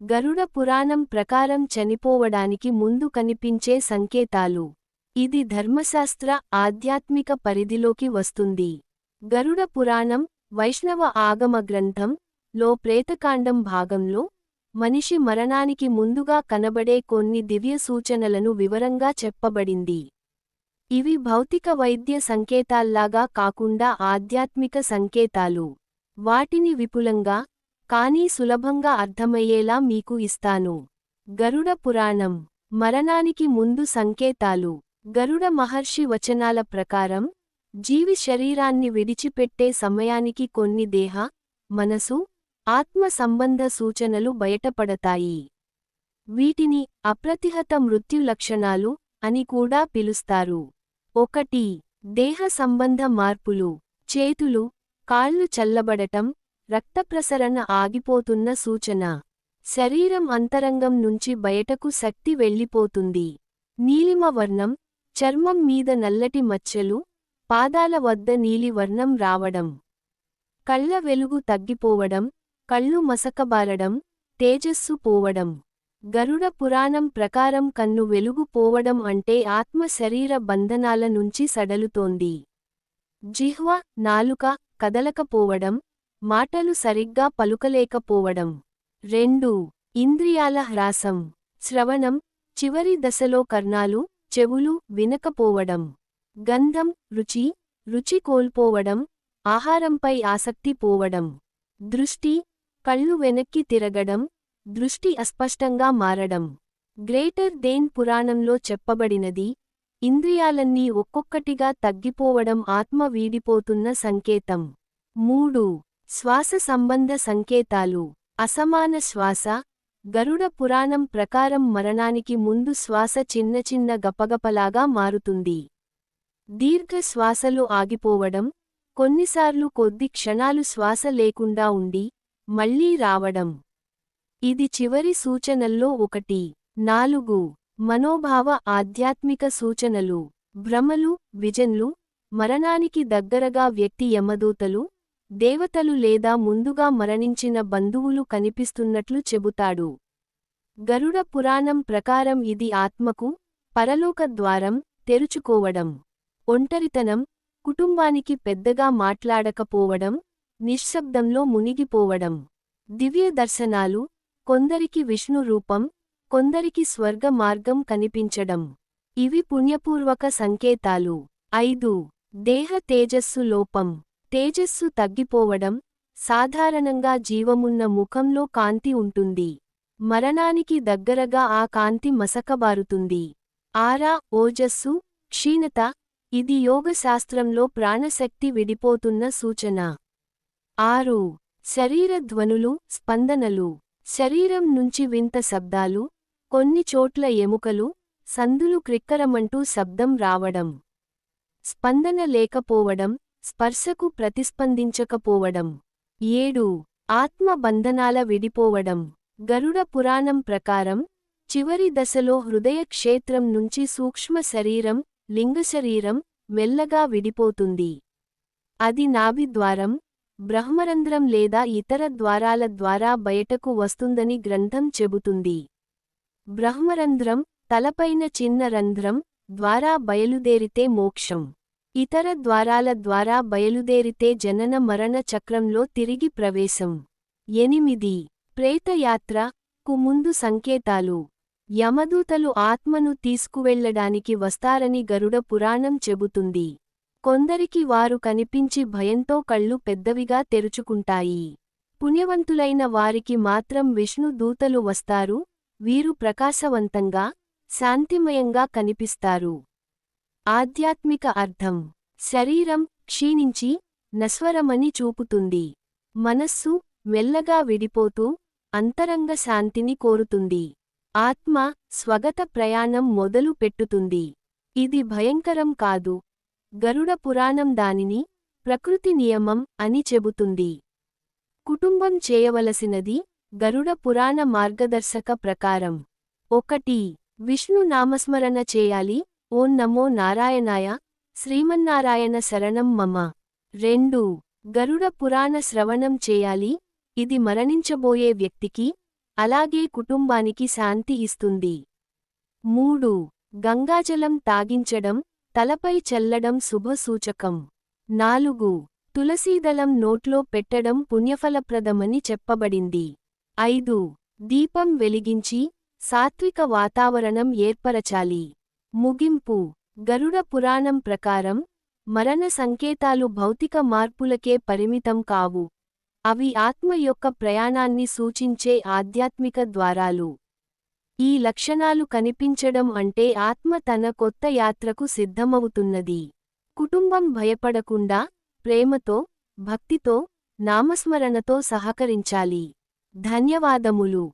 గరుడ పురాణం ప్రకారం చనిపోవడానికి ముందు కనిపించే సంకేతాలు. ఇది ధర్మశాస్త్ర ఆధ్యాత్మిక పరిధిలోకి వస్తుంది. గరుడ పురాణం వైష్ణవ ఆగమ గ్రంథం లో ప్రేతకాండం భాగంలో మనిషి మరణానికి ముందుగా కనబడే కొన్ని దివ్య సూచనలను వివరంగా చెప్పబడింది. ఇవి భౌతిక వైద్య సంకేతాల్లాగా కాకుండా ఆధ్యాత్మిక సంకేతాలు. వాటిని విపులంగా కానీ సులభంగా అర్థమయ్యేలా మీకు ఇస్తాను. గరుడ పురాణం. మరణానికి ముందు సంకేతాలు. గరుడ మహర్షి వచనాల ప్రకారం జీవి శరీరాన్ని విడిచిపెట్టే సమయానికి కొన్ని దేహ మనసు ఆత్మ సంబంధ సూచనలు బయటపడతాయి. వీటిని అప్రతిహత మృత్యు లక్షణాలు అని కూడా పిలుస్తారు. ఒకటి దేహ సంబంధ మార్పులు. చేతులు కాళ్ళు చల్లబడటం రక్తప్రసరణ ఆగిపోతున్న సూచన. శరీరం అంతరంగం నుంచి బయటకు శక్తి వెళ్ళిపోతుంది. నీలిమ వర్ణం చర్మం మీద నల్లటి మచ్చలు పాదాల వద్ద నీలివర్ణం రావడం. కళ్ళ వెలుగు తగ్గిపోవడం కళ్ళు మసకబారడం తేజస్సు పోవడం. గరుడ పురాణం ప్రకారం కన్ను వెలుగు పోవడం అంటే ఆత్మ శరీర బంధనాల నుంచి సడలుతోంది. జిహ్వ నాలుక కదలకపోవడం మాటలు సరిగ్గా పలుకలేకపోవడం. రెండు ఇంద్రియాల హ్రాసం. శ్రవణం చివరి దశలో కర్ణాలు చెవులు వినకపోవడం. గంధం రుచి రుచి కోల్పోవడం ఆహారంపై ఆసక్తి పోవడం. దృష్టి కళ్ళు వెనక్కి తిరగడం దృష్టి అస్పష్టంగా మారడం. గ్రేటర్ దేన్ పురాణంలో చెప్పబడినది ఇంద్రియాలన్నీ ఒక్కొక్కటిగా తగ్గిపోవడం ఆత్మ వీడిపోతున్న సంకేతం. మూడు శ్వాస సంబంధ సంకేతాలు. అసమాన శ్వాస గరుడ పురాణం ప్రకారం మరణానికి ముందు శ్వాస చిన్న చిన్న గపగపలాగా మారుతుంది. దీర్ఘ శ్వాసలు ఆగిపోవడం కొన్నిసార్లు కొద్ది క్షణాలు శ్వాస లేకుండా ఉండి మళ్ళీ రావడం. ఇది చివరి సూచనల్లో ఒకటి. నాలుగు. మనోభావ ఆధ్యాత్మిక సూచనలు. భ్రమలు విజన్లు మరణానికి దగ్గరగా వ్యక్తి యమదూతలు దేవతలు లేదా ముందుగా మరణించిన బంధువులు కనిపిస్తున్నట్లు చెబుతాడు. గరుడ పురాణం ప్రకారం ఇది ఆత్మకు పరలోక ద్వారం తెరుచుకోవడం. ఒంటరితనం కుటుంబానికి పెద్దగా మాట్లాడకపోవడం నిశ్శబ్దంలో మునిగిపోవడం. దివ్య దర్శనాలు కొందరికి విష్ణు రూపం కొందరికి స్వర్గ మార్గం కనిపించడం. ఇవి పుణ్యపూర్వక సంకేతాలు. ఐదు. దేహ తేజస్సు లోపం. తేజస్సు తగ్గిపోవడం సాధారణంగా జీవమున్న ముఖంలో కాంతి ఉంటుంది. మరణానికి దగ్గరగా ఆ కాంతి మసకబారుతుంది. ఆరా ఓజస్సు క్షీణత ఇది యోగశాస్త్రంలో ప్రాణశక్తి విడిపోతున్న సూచన. ఆరు శరీర ధ్వనులు స్పందనలు. శరీరం నుంచి వింత శబ్దాలు కొన్ని చోట్ల ఎముకలు సందులు క్రిక్కరమంటూ శబ్దం రావడం. స్పందన లేకపోవడం స్పర్శకు ప్రతిస్పందించకపోవడం. ఏడు. ఆత్మ బంధనాల విడిపోవడం. గరుడ పురాణం ప్రకారం చివరి దశలో హృదయ క్షేత్రం నుంచి సూక్ష్మ శరీరం లింగశరీరం మెల్లగా విడిపోతుంది. అది నాభి ద్వారం బ్రహ్మరంధ్రం లేదా ఇతర ద్వారాల ద్వారా బయటకు వస్తుందని గ్రంథం చెబుతుంది. బ్రహ్మరంధ్రం తలపైన చిన్న రంధ్రం ద్వారా బయలుదేరితే మోక్షం. ఇతర ద్వారాల ద్వారా బయలుదేరితే జనన మరణ చక్రంలో తిరిగి ప్రవేశం. ఎనిమిది. ప్రేతయాత్ర కు ముందు సంకేతాలు. యమదూతలు ఆత్మను తీసుకువెళ్ళడానికి వస్తారని గరుడ పురాణం చెబుతుంది. కొందరికి వారు కనిపించి భయంతో కళ్ళు పెద్దవిగా తెరుచుకుంటాయి. పుణ్యవంతులైన వారికి మాత్రం విష్ణు దూతలు వస్తారు వీరు ప్రకాశవంతంగా శాంతిమయంగా కనిపిస్తారు. ఆధ్యాత్మిక అర్థం. శరీరం క్షీణించి నస్వరమని చూపుతుంది. మనస్సు మెల్లగా విడిపోతూ అంతరంగ శాంతిని కోరుతుంది. ఆత్మ స్వగత ప్రయాణం మొదలు పెట్టుతుంది. ఇది భయంకరం కాదు. గరుడ పురాణం దానిని ప్రకృతి నియమం అని చెబుతుంది. కుటుంబం చేయవలసినది గరుడ పురాణ మార్గదర్శక ప్రకారం. ఒకటి. విష్ణు నామస్మరణ చేయాలి. ఓం నమో నారాయణాయ శ్రీమన్నారాయణ శరణం మమ. రెండు గరుడ పురాణ శ్రవణం చేయాలి. ఇది మరణించబోయే వ్యక్తికి అలాగే కుటుంబానికి శాంతి ఇస్తుంది. మూడు గంగాజలం తాగించడం తలపై చల్లడం శుభసూచకం. నాలుగు తులసీదళం నోట్లో పెట్టడం పుణ్యఫలప్రదమని చెప్పబడింది. ఐదు దీపం వెలిగించి సాత్విక వాతావరణం ఏర్పరచాలి. ముగింపు. గరుడ పురాణం ప్రకారం మరణ సంకేతాలు భౌతిక మార్పులకే పరిమితం కావు. అవి ఆత్మ యొక్క ప్రయాణాన్ని సూచించే ఆధ్యాత్మిక ద్వారాలు. ఈ లక్షణాలు కనిపించడం అంటే ఆత్మ తన కొత్త యాత్రకు సిద్ధమవుతున్నది. కుటుంబం భయపడకుండా ప్రేమతో భక్తితో నామస్మరణతో సహకరించాలి. ధన్యవాదములు.